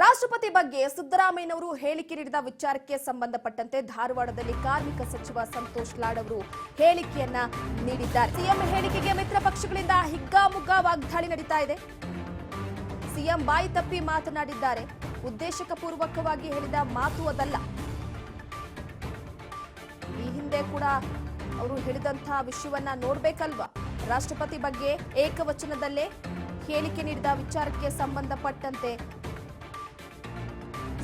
ರಾಷ್ಟ್ರಪತಿ ಬಗ್ಗೆ ಸಿದ್ದರಾಮಯ್ಯನವರು ಹೇಳಿಕೆ ನೀಡಿದ ವಿಚಾರಕ್ಕೆ ಸಂಬಂಧಪಟ್ಟಂತೆ ಧಾರವಾಡದಲ್ಲಿ ಕಾರ್ಮಿಕ ಸಚಿವ ಸಂತೋಷ್ ಲಾಡ್ ಅವರು ಹೇಳಿಕೆಯನ್ನ ನೀಡಿದ್ದಾರೆ. ಸಿಎಂ ಹೇಳಿಕೆಗೆ ಮಿತ್ರ ಪಕ್ಷಗಳಿಂದ ಹಿಗ್ಗಾಮುಗ್ಗಾ ವಾಗ್ದಾಳಿ ನಡೀತಾ ಇದೆ. ಸಿಎಂ ಬಾಯಿ ತಪ್ಪಿ ಮಾತನಾಡಿದ್ದಾರೆ. ಉದ್ದೇಶಕ ಪೂರ್ವಕವಾಗಿ ಹೇಳಿದ ಮಾತು ಅದಲ್ಲ. ಈ ಹಿಂದೆ ಕೂಡ ಅವರು ಹೇಳಿದಂತಹ ವಿಷಯವನ್ನ ನೋಡ್ಬೇಕಲ್ವಾ? ರಾಷ್ಟ್ರಪತಿ ಬಗ್ಗೆ ಏಕವಚನದಲ್ಲೇ ಹೇಳಿಕೆ ನೀಡಿದ ವಿಚಾರಕ್ಕೆ ಸಂಬಂಧಪಟ್ಟಂತೆ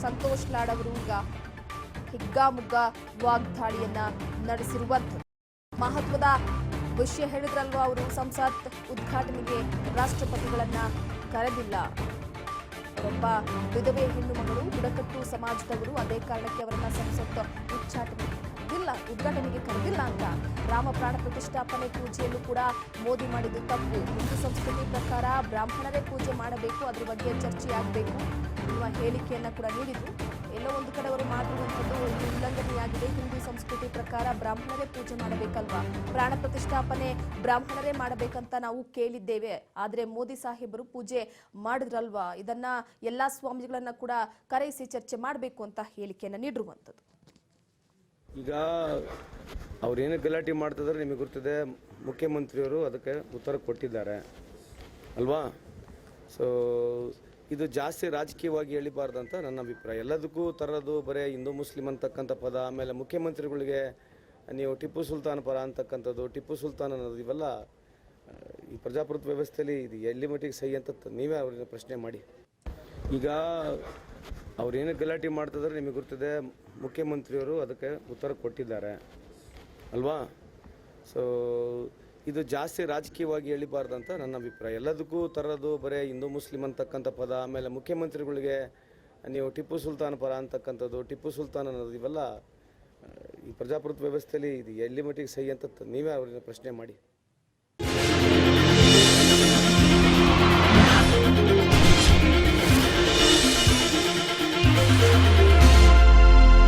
ಸಂತೋಷ್ ಲಾಡ್ ಅವರು ಈಗ ಹಿಗ್ಗಾಮುಗ್ಗ ವಾಗ್ದಾಳಿಯನ್ನ ನಡೆಸಿರುವಂಥದ್ದು. ಮಹತ್ವದ ವಿಷಯ ಹೇಳಿದ್ರಲ್ವ ಅವರು, ಸಂಸತ್ ಉದ್ಘಾಟನೆಗೆ ರಾಷ್ಟ್ರಪತಿಗಳನ್ನ ಕರೆದಿಲ್ಲ. ಒಬ್ಬ ವಿಧವೆ ಹೆಣ್ಣು ಮಗಳು, ಬುಡಕಟ್ಟು ಸಮಾಜದವರು ಅದೇ ಕಾರಣಕ್ಕೆ ಅವರನ್ನ ಸಂಸತ್ ಉಚ್ಚಾಟನೆ ಇಲ್ಲ, ಉದ್ಘಾಟನೆಗೆ ಕರೆದಿಲ್ಲ ಅಂತ. ರಾಮ ಪ್ರಾಣ ಪ್ರತಿಷ್ಠಾಪನೆ ಪೂಜೆಯಲ್ಲೂ ಕೂಡ ಮೋದಿ ಮಾಡಿದ್ದು ತಪ್ಪು. ಹಿಂದೂ ಸಂಸ್ಕೃತಿ ಪ್ರಕಾರ ಬ್ರಾಹ್ಮಣರೇ ಪೂಜೆ ಮಾಡಬೇಕು, ಅದ್ರ ಬಗ್ಗೆ ಚರ್ಚೆ ಆಗಬೇಕು ಎನ್ನುವ ಹೇಳಿಕೆಯನ್ನು ಕೂಡ ನೀಡಿದ್ರು. ಎಲ್ಲೋ ಒಂದು ಕಡೆ ಅವರು ಒಂದು ಉಲ್ಲಂಘನೆಯಾಗಿದೆ. ಹಿಂದೂ ಸಂಸ್ಕೃತಿ ಪ್ರಕಾರ ಬ್ರಾಹ್ಮಣರೇ ಪೂಜೆ ಮಾಡಬೇಕಲ್ವಾ? ಪ್ರಾಣ ಪ್ರತಿಷ್ಠಾಪನೆ ಬ್ರಾಹ್ಮಣರೇ ಮಾಡಬೇಕಂತ ನಾವು ಕೇಳಿದ್ದೇವೆ. ಆದರೆ ಮೋದಿ ಸಾಹೇಬರು ಪೂಜೆ ಮಾಡಿದ್ರಲ್ವಾ? ಇದನ್ನ ಎಲ್ಲ ಸ್ವಾಮೀಜಿಗಳನ್ನ ಕೂಡ ಕರೆಯಿಸಿ ಚರ್ಚೆ ಮಾಡಬೇಕು ಅಂತ ಹೇಳಿಕೆಯನ್ನು ನೀಡಿರುವಂಥದ್ದು. ಈಗ ಅವ್ರೇನು ಗಲಾಟೆ ಮಾಡ್ತಿದ್ರೆ ನಿಮಗೆ ಗೊತ್ತಿದೆ. ಮುಖ್ಯಮಂತ್ರಿಯವರು ಅದಕ್ಕೆ ಉತ್ತರ ಕೊಟ್ಟಿದ್ದಾರೆ. ಅಲ್ವಾ? ಸೊ ಇದು ಜಾಸ್ತಿ ರಾಜಕೀಯವಾಗಿ ಎಳಿಬಾರ್ದಂತ ನನ್ನ ಅಭಿಪ್ರಾಯ. ಎಲ್ಲದಕ್ಕೂ ತರೋದು ಬರೀ ಹಿಂದೂ ಮುಸ್ಲಿಂ ಅಂತಕ್ಕಂಥ ಪದ, ಆಮೇಲೆ ಮುಖ್ಯಮಂತ್ರಿಗಳಿಗೆ ನೀವು ಟಿಪ್ಪು ಸುಲ್ತಾನ್ ಪರ ಅಂತಕ್ಕಂಥದ್ದು, ಟಿಪ್ಪು ಸುಲ್ತಾನ್ ಅನ್ನೋದು ಇವೆಲ್ಲ, ಈ ಪ್ರಜಾಪ್ರಭುತ್ವ ವ್ಯವಸ್ಥೆಯಲ್ಲಿ ಇದು ಎಲ್ಲಿ ಮಟ್ಟಿಗೆ ಸಹಿ ಅಂತ ನೀವೇ ಅವ್ರನ್ನ ಪ್ರಶ್ನೆ ಮಾಡಿ. ಈಗ ಅವ್ರೇನು ಗಲಾಟೆ ಮಾಡ್ತಿದ್ರೆ ನಿಮಗೆ ಗೊತ್ತಿದೆ, ಮುಖ್ಯಮಂತ್ರಿಯವರು ಅದಕ್ಕೆ ಉತ್ತರ ಕೊಟ್ಟಿದ್ದಾರೆ. ಅಲ್ವಾ? ಸೊ ಇದು ಜಾಸ್ತಿ ರಾಜಕೀಯವಾಗಿ ಎಳಿಬಾರ್ದಂತ ನನ್ನ ಅಭಿಪ್ರಾಯ. ಎಲ್ಲದಕ್ಕೂ ತರೋದು ಬರೀ ಹಿಂದೂ ಮುಸ್ಲಿಂ ಅಂತಕ್ಕಂಥ ಪದ, ಆಮೇಲೆ ಮುಖ್ಯಮಂತ್ರಿಗಳಿಗೆ ನೀವು ಟಿಪ್ಪು ಸುಲ್ತಾನ್ ಪರ ಅಂತಕ್ಕಂಥದ್ದು, ಟಿಪ್ಪು ಸುಲ್ತಾನ್ ಅನ್ನೋದು ಇವೆಲ್ಲ, ಈ ಪ್ರಜಾಪ್ರಭುತ್ವ ವ್ಯವಸ್ಥೆಯಲ್ಲಿ ಇದು ಎಲ್ಲಿ ಮಟ್ಟಿಗೆ ಸಹಿ ಅಂತ ನೀವೇ ಅವ್ರನ್ನ ಪ್ರಶ್ನೆ ಮಾಡಿ.